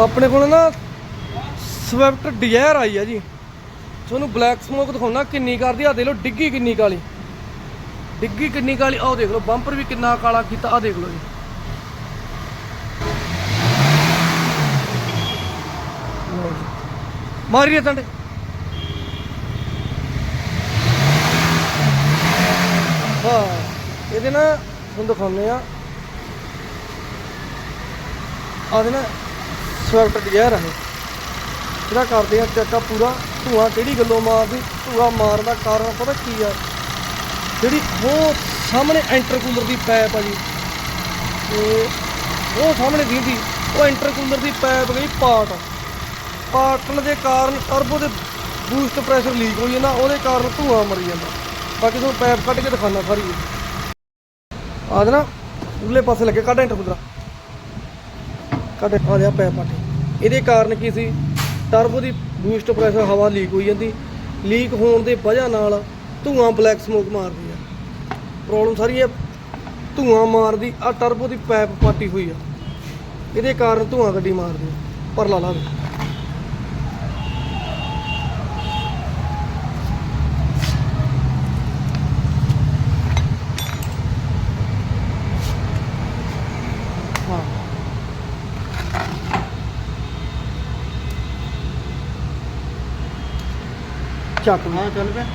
ਆਪਣੇ ਕੋਲ ਨਾ ਸਵਿਫਟ ਡਿਜ਼ਾਇਰ ਆਈ ਆ ਜੀ। ਤੁਹਾਨੂੰ ਬਲੈਕ ਸਮੋਕ ਦਿਖਾਉਣਾ, ਕਿੰਨੀ ਕਰਦੀ ਆ ਦੇਖ ਲਓ, ਡਿੱਗੀ ਕਿੰਨੀ ਕਾਲੀ ਡਿੱਗੀ ਕਿੰਨੀ ਕਾਲੀ ਆਹ ਦੇਖ ਲਓ ਬੰਪਰ ਵੀ ਕਿੰਨਾ ਕਾਲਾ ਕੀਤਾ, ਆਹ ਦੇਖ ਲਓ ਜੀ। ਲਓ ਜੀ। ਮਾਰੀਏ ਤੰਡੇ ਹਾਂ, ਇਹਦੇ ਨਾ, ਤੁਹਾਨੂੰ ਦਿਖਾਉਂਦੇ ਆ ਆਦੇ ਨਾ ਸਵਿਫਟ ਡਿਜ਼ਾਇਰ ਆ ਇਹ ਇਹਦਾ ਕਰਦੇ ਆ ਚੈੱਕ ਪੂਰਾ। ਧੂਆਂ ਕਿਹੜੀ ਗੱਲੋਂ ਮਾਰਦੀ? ਧੂਆਂ ਮਾਰਨ ਦਾ ਕਾਰਨ ਪਤਾ ਕੀ ਆ? ਜਿਹੜੀ ਉਹ ਸਾਹਮਣੇ ਇੰਟਰਕੂਲਰ ਦੀ ਪਾਈਪ ਆ ਜੀ। ਤੇ ਉਹ ਸਾਹਮਣੇ ਦੀਂਦੀ ਉਹ ਇੰਟਰਕੂਲਰ ਦੀ ਪਾਈਪ ਗਈ ਪਾਟ। ਪਾਟਣ ਦੇ ਕਾਰਨ ਟਰਬੋ ਦੇ ਬੂਸਟ ਪ੍ਰੈਸ਼ਰ ਲੀਕ ਹੋਈ ਜਾਂਦਾ ਉਹਦੇ ਕਾਰਨ ਧੂਆਂ ਮਰੀ ਜਾਂਦਾ। ਬਾਕੀ ਤੁਹਾਨੂੰ ਪਾਈਪ ਕੱਢ ਕੇ ਦਿਖਾਣਾ ਸਾਰੀ। ਆਦ ਨਾ ਉਰਲੇ ਪਾਸੇ ਲੱਗੇ, ਕੱਢ ਇੰਟਰਕੂਲਰ ਕੱਢ ਆ ਲਿਆ ਪੈਪ ਪਾਟੇ ਇਹਦੇ ਕਾਰਨ ਕੀ ਸੀ? ਟਰਬੋ ਦੀ ਬੂਸਟ ਪ੍ਰੈਸ਼ਰ ਹਵਾ ਲੀਕ ਹੋਈ ਜਾਂਦੀ। ਲੀਕ ਹੋਣ ਦੇ ਵਜ੍ਹਾ ਨਾਲ ਧੂਆਂ ਬਲੈਕ ਸਮੋਕ ਮਾਰਦੀ ਆ। ਪ੍ਰੋਬਲਮ ਸਾਰੀ ਇਹ ਧੂਆਂ ਮਾਰਦੀ ਆ ਟਰਬੋ ਦੀ ਪੈਪ ਪਾਟੀ ਹੋਈ ਆ। ਇਹਦੇ ਕਾਰਨ ਧੂਆਂ ਗੱਡੀ ਮਾਰਦੀ ਆ। ਪਰ ਲਾ ਲਾ। ਦੇ ਹਾਂ ਚੱਕ ਹਾਂ ਚੱਲ ਪਿਆ